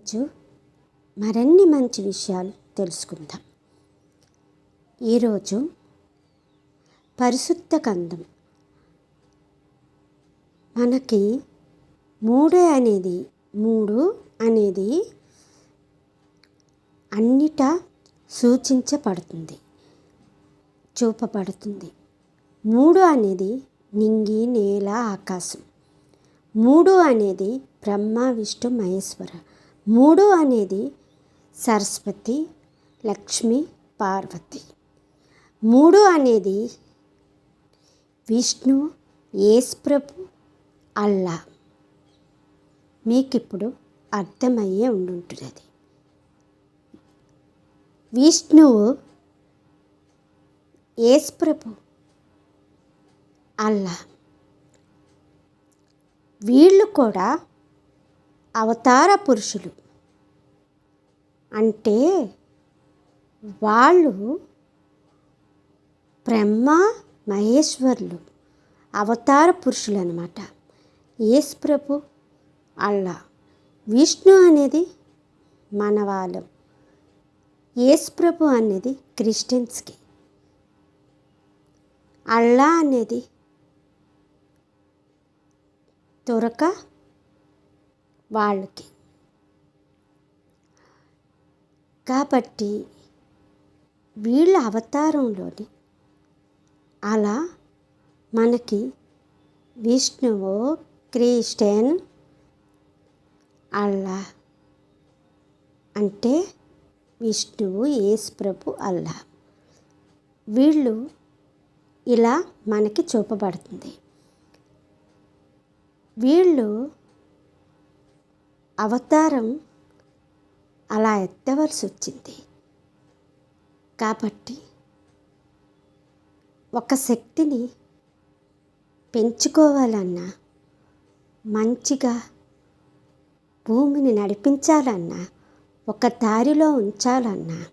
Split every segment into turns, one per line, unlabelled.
ఈరోజు మరిన్ని మంచి విషయాలు తెలుసుకుందాం. ఈరోజు పరిశుద్ధ గంధం మనకి మూడు అనేది మూడు అనేది అన్నిట సూచించబడుతుంది చూపబడుతుంది. మూడు అనేది నింగి నేల ఆకాశం. మూడు అనేది బ్రహ్మ విష్ణు మహేశ్వర. మూడు అనేది సరస్వతి లక్ష్మి పార్వతి. మూడు అనేది విష్ణు యేసుప్రభు అల్లా. మీకు ఇప్పుడు అర్థమయ్యే ఉండుంటున్నది. విష్ణువు యేసుప్రభు అల్లా. వీళ్ళు కూడా అవతార పురుషులు. అంటే వాళ్ళు బ్రహ్మ మహేశ్వరులు అవతార పురుషులు అనమాట యేసు ప్రభు అల్లా. విష్ణు అనేది మనవాళ్ళం. యేసు ప్రభు అనేది క్రిస్టియన్స్కి. అల్లా అనేది దొరక వాళ్ళకి. కాబట్టి వీళ్ళ అవతారంలోని అలా మనకి విష్ణువు క్రిస్టియన్ అల్లా అంటే విష్ణువు యేసుప్రభు అల్లా వీళ్ళు ఇలా మనకి చూపబడుతుంది. వీళ్ళు అవతారం అలా ఎత్తవలసి వచ్చింది. కాబట్టి ఒక శక్తిని పెంచుకోవాలన్నా మంచిగా భూమిని నడిపించాలన్నా ఒక దారిలో ఉంచాలన్నా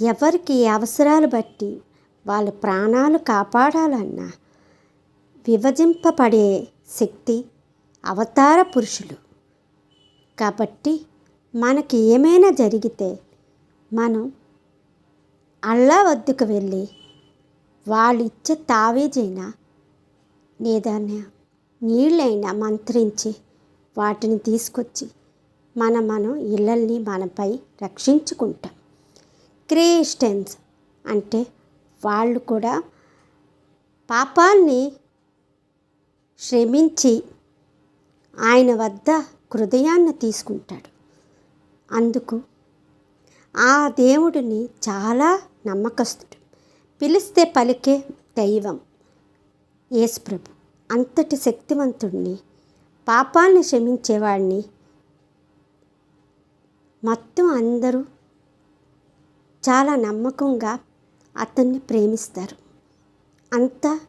ఎవరికి అవసరాలు బట్టి వాళ్ళ ప్రాణాలు కాపాడాలన్నా విభజింపబడే శక్తి అవతార పురుషులు. కాబట్టి మనకి ఏమైనా జరిగితే మనం అల్లా వద్దకు వెళ్ళి వాళ్ళు ఇచ్చే తావేజైనా లేదా నీళ్ళైనా మంత్రించి వాటిని తీసుకొచ్చి మన మనం ఇళ్ళల్ని మనపై రక్షించుకుంటాం. క్రిస్టియన్స్ అంటే వాళ్ళు కూడా పాపాల్ని శ్రమించి ఆయన వద్ద హృదయాన్ని తీసుకుంటాడు. అందుకు ఆ దేవుడిని చాలా నమ్మకస్తుడు. పిలిస్తే పలికే దైవం యేసుప్రభు. అంతటి శక్తివంతుడిని పాపాన్ని క్షమించేవాడిని మొత్తం అందరూ చాలా నమ్మకంగా అతన్ని ప్రేమిస్తారు. అంత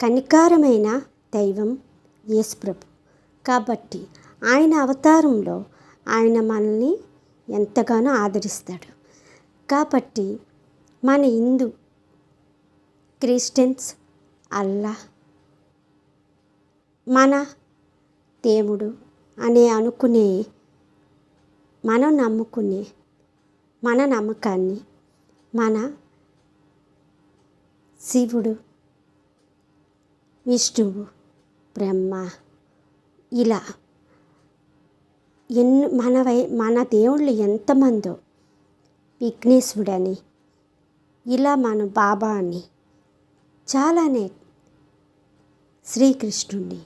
కనికారమైన దైవం యేసుప్రభు. కాబట్టి ఆయన అవతారంలో ఆయన మనల్ని ఎంతగానో ఆదరిస్తాడు. కాబట్టి మన హిందూ క్రిస్టియన్స్ అల్లా మన దేవుడు అనే అనుకునే మనం నమ్ముకునే మన నమ్మకాన్ని మన శివుడు విష్ణువు బ్రహ్మ ఇలా ఎన్ని మన వై మన దేవుళ్ళు ఎంతమందో విఘ్నేశ్వడని ఇలా మన బాబా అని చాలానే శ్రీకృష్ణుడిని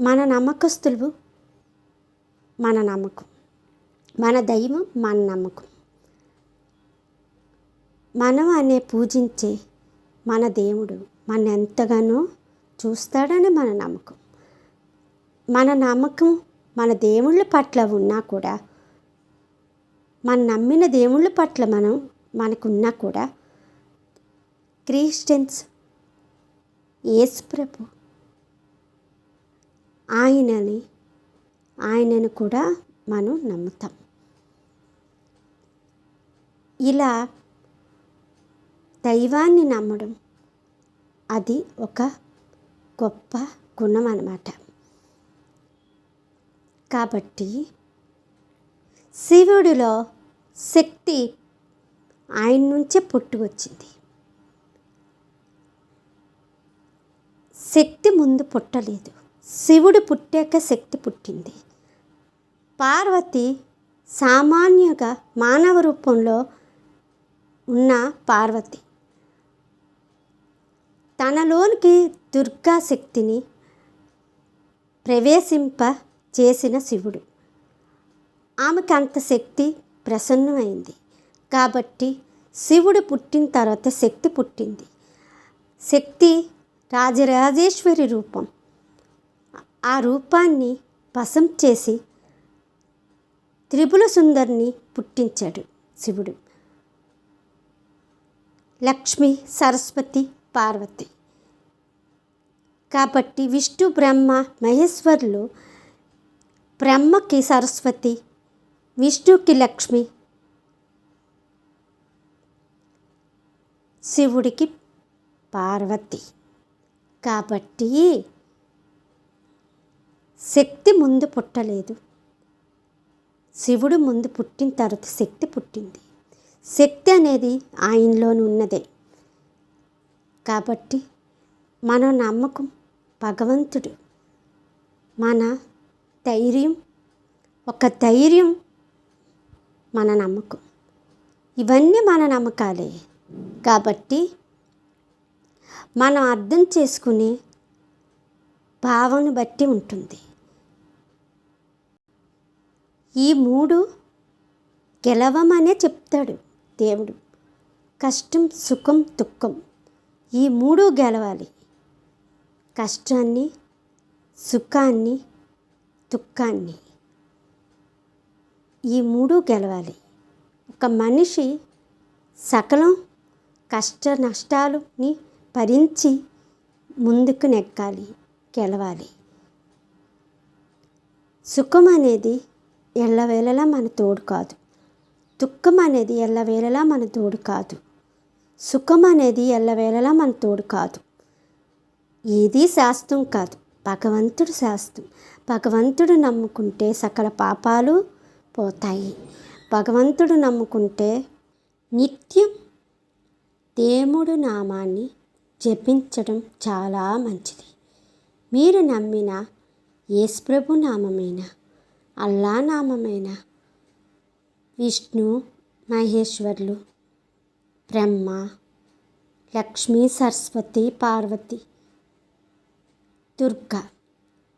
మన నమ్మకస్తులు మన నమ్మకం మన దైవం మన నమ్మకం. మనం అనే పూజించే మన దేవుడు మన ఎంతగానో చూస్తాడని మన నమ్మకం. మన నమ్మకం మన దేవుళ్ళ పట్ల ఉన్నా కూడా మన నమ్మిన దేవుళ్ళ పట్ల మనం మనకున్నా కూడా క్రిస్టియన్స్ యేసుప్రభు ఆయనని ఆయనను కూడా మనం నమ్ముతాం. ఇలా దైవాన్ని నమ్మడం అది ఒక గొప్ప గుణం అన్నమాట. కాబట్టి శివుడిలో శక్తి ఆయన నుంచే పుట్టుకొచ్చింది శక్తి ముందు పుట్టలేదు. శివుడు పుట్టాక శక్తి పుట్టింది. పార్వతి సామాన్యంగా మానవ రూపంలో ఉన్న పార్వతి తనలోనికి దుర్గా శక్తిని ప్రవేశింప చేసిన శివుడు. ఆమెకు అంత శక్తి ప్రసన్నమైంది. కాబట్టి శివుడు పుట్టిన తర్వాత శక్తి పుట్టింది. శక్తి రాజరాజేశ్వరి రూపం. ఆ రూపాన్ని వశం చేసి త్రిపుల సుందరిని పుట్టించాడు శివుడు. లక్ష్మి సరస్వతి పార్వతి. కాబట్టి విష్ణు బ్రహ్మ మహేశ్వరులు బ్రహ్మకి సరస్వతి విష్ణుకి లక్ష్మి శివుడికి పార్వతి. కాబట్టి శక్తి ముందు పుట్టలేదు. శివుడు ముందు పుట్టిన తర్వాత శక్తి పుట్టింది. శక్తి అనేది ఆయనలోనే ఉన్నదే. కాబట్టి మన నమ్మకం భగవంతుడు మన ధైర్యం ఒక ధైర్యం మన నమ్మకం. ఇవన్నీ మన నమ్మకాలే. కాబట్టి మనం అర్థం చేసుకునే భావన బట్టి ఉంటుంది. ఈ మూడు గెలవమనే చెప్తాడు దేవుడు. కష్టం సుఖం దుఃఖం ఈ మూడు గెలవాలి. కష్టాన్ని సుఖాన్ని దుఃఖాన్ని. ఈ మూడు గెలవాలి. ఒక మనిషి సకలం కష్ట నష్టాలని భరించి ముందుకు నెగ్గాలి గెలవాలి. సుఖం అనేది ఎల్లవేళలా మన తోడు కాదు. దుఃఖం అనేది ఎల్లవేళలా మన తోడు కాదు. సుఖం అనేది ఎల్లవేళలా మన తోడు కాదు. ఏది శాస్త్రం కాదు. భగవంతుడు శాస్త్రం. భగవంతుడు నమ్ముకుంటే సకల పాపాలు పోతాయి. భగవంతుడు నమ్ముకుంటే నిత్యం దేవుడు నామాన్ని జపించడం చాలా మంచిది. మీరు నమ్మిన యేసుప్రభు నామమైన? అల్లా నామమైన? విష్ణు మహేశ్వర్లు బ్రహ్మ లక్ష్మీ సరస్వతి పార్వతి దుర్గా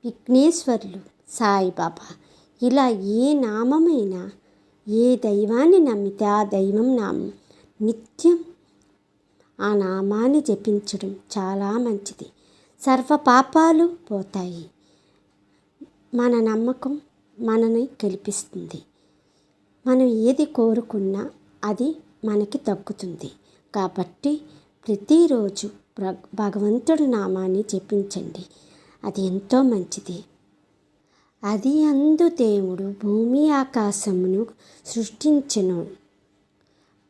విఘ్నేశ్వరులు సాయిబాబా ఇలా ఏ నామమైనా ఏ దైవాన్ని నమ్మితే ఆ దైవం నామం. నిత్యం ఆ నామాన్ని జపించడం చాలా మంచిది. సర్వ పాపాలు పోతాయి. మన నమ్మకం మనని గెలిపిస్తుంది. మనం ఏది కోరుకున్నా అది మనకి తగ్గుతుంది కాబట్టి ప్రతిరోజు భగవంతుడి నామాన్ని జపించండి. అది ఎంతో మంచిది. అది అందు దేవుడు భూమి ఆకాశమును సృష్టించను.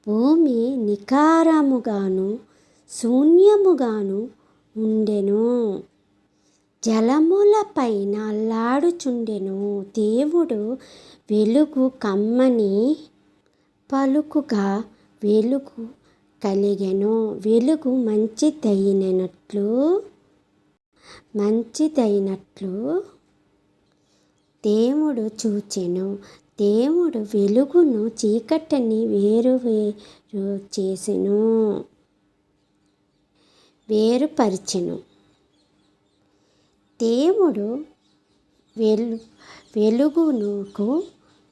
భూమి నికారముగాను శూన్యముగాను ఉండెను. జలములపైన అల్లాడుచుండెను. దేవుడు వెలుగు కమ్మని పలుకుగా వెలుగు కలిగెను. వెలుగు మంచిదైనట్లు మంచిదైనట్లు దేవుడు చూచెను. దేవుడు వెలుగును చీకటిని వేరు వేరు చేసెను. వేరుపరిచెను. దేవుడు వెలు వెలుగునుకు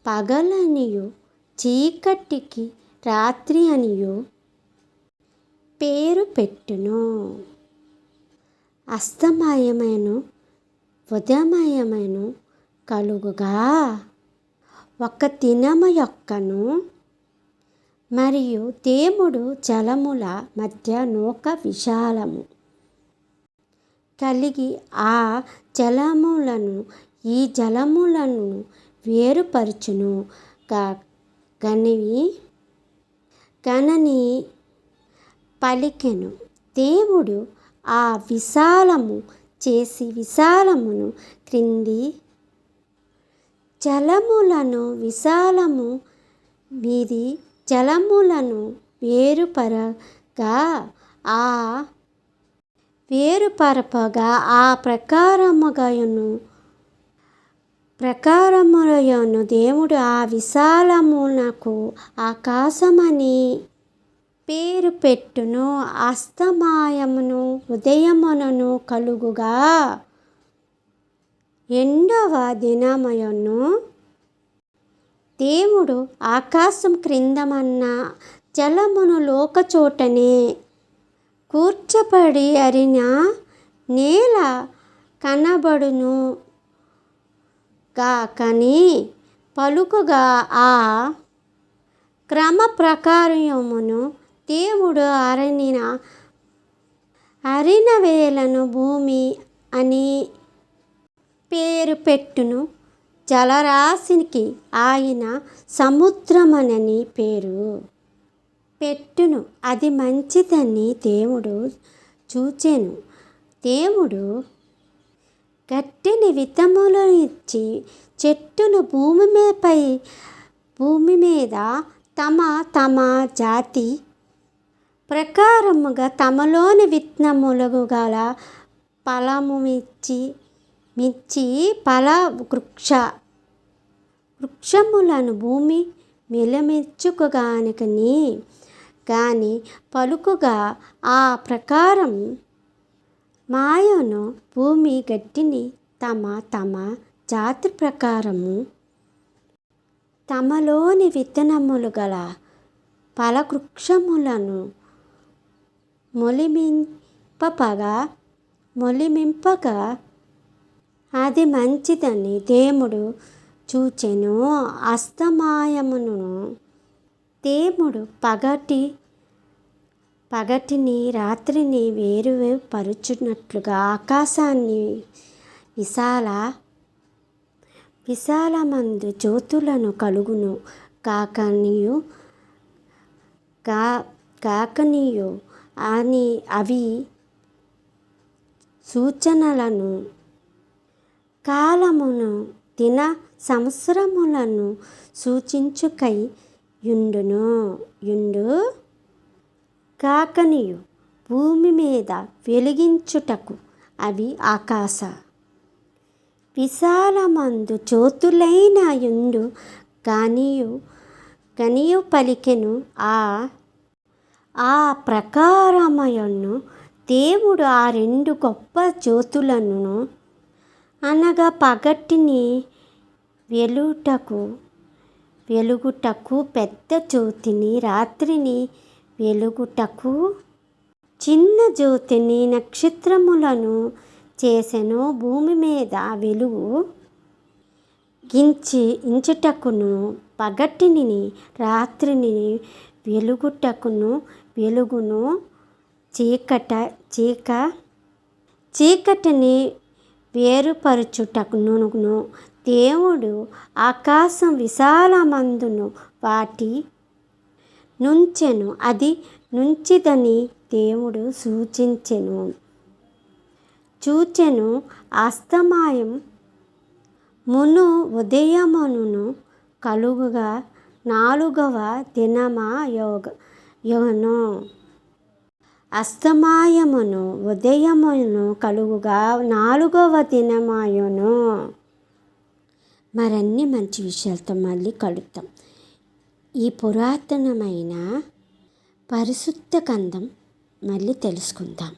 పగలనియు చీకటికి రాత్రి అనియు పేరు పెట్టును. అస్తమయమైన ఉదయమయమైన కలుగుగా. ఒక దినము యొక్కను మరియు దేవుడు జలముల మధ్య నూక విశాలము కలిగి ఆ జలములను ఈ జలములను వేరుపరచును. గనివి గనని పలికెను. దేవుడు ఆ విశాలము చేసి విశాలమును క్రింది జలములను విశాలము మీది జలములను వేరుపరగా ఆ వేరుపరపగా ఆ ప్రకారముగాను ప్రకారములయను దేవుడు ఆ విశాలమునకు ఆకాశమని పేరు పెట్టును అస్తమాయమును ఉదయమునను కలుగుగా. ఎండవ దినమయను దేవుడు ఆకాశం క్రిందమన్న జలమును లోకచోటనే కూర్చబడి అరిన నేల కనబడును గాకని పలుకుగా ఆ క్రమ ప్రకారమును దేవుడు అరణిన అరిన వేలను భూమి అని పేరు పెట్టును. జలరాశికి ఆయన సముద్రమనని పేరు పెట్టును. అది మంచిదని దేవుడు చూచెను. దేవుడు గట్టిని విత్తములను ఇచ్చి చెట్టును భూమి మీపై భూమి మీద తమ తమ జాతి ప్రకారముగా తమలోని విత్తనములు గల ఫలము మిచ్చి మిచ్చి ఫల వృక్ష వృక్షములను భూమి మిలమెచ్చుకుగానికని కానీ పలుకుగా ఆ ప్రకారం మాయను భూమి గడ్డిని తమ తమ జాతి ప్రకారము తమలోని విత్తనములు గల ఫలవృక్షములను మొలిమింపగా మొలిమింపక అది మంచిదని దేవుడు చూచెను అస్తమాయమును దేవుడు పగటి పగటిని రాత్రిని వేరు పరుచున్నట్లుగా ఆకాశాన్ని విశాల విశాలమందు జ్యోతులను కలుగును. కాకనియు కా కాకనియు అని అవి సూచనలను కాలమును దిన సంవత్సరములను సూచించుకై యుండును యుండు కాకనియు భూమి మీద వెలిగించుటకు అవి ఆకాశ. విశాలమందు చోతులైన యుండు కానీయు కనియు పలికెను ఆ ఆ ప్రకారమయను దేవుడు ఆ రెండు గొప్ప జ్యోతులను అనగా పగటిని వెలుటకు వెలుగుటకు పెద్ద జ్యోతిని రాత్రిని వెలుగుటకు చిన్న జ్యోతిని నక్షత్రములను చేసెను భూమి మీద వెలుగు. గించి ఇంచుటకును పగటిని రాత్రిని వెలుగుటకును వెలుగును చీకట చీక చీకటిని వేరుపరచుటకును దేవుడు ఆకాశం విశాలమందును వాటి నుంచెను అది నుంచిదని దేవుడు సూచించెను. చూచెను అస్తమాయం మును ఉదయమును కలుగుగా నాలుగవ దినమా యోగ? యోను అస్తమాయమును ఉదయమును కలుగుగా నాలుగవ దినమాయును మరన్ని మంచి విషయాలతో మళ్ళీ కలుద్దాం. ఈ పురాతనమైన పరిశుద్ధ కందం మళ్ళీ తెలుసుకుందాం.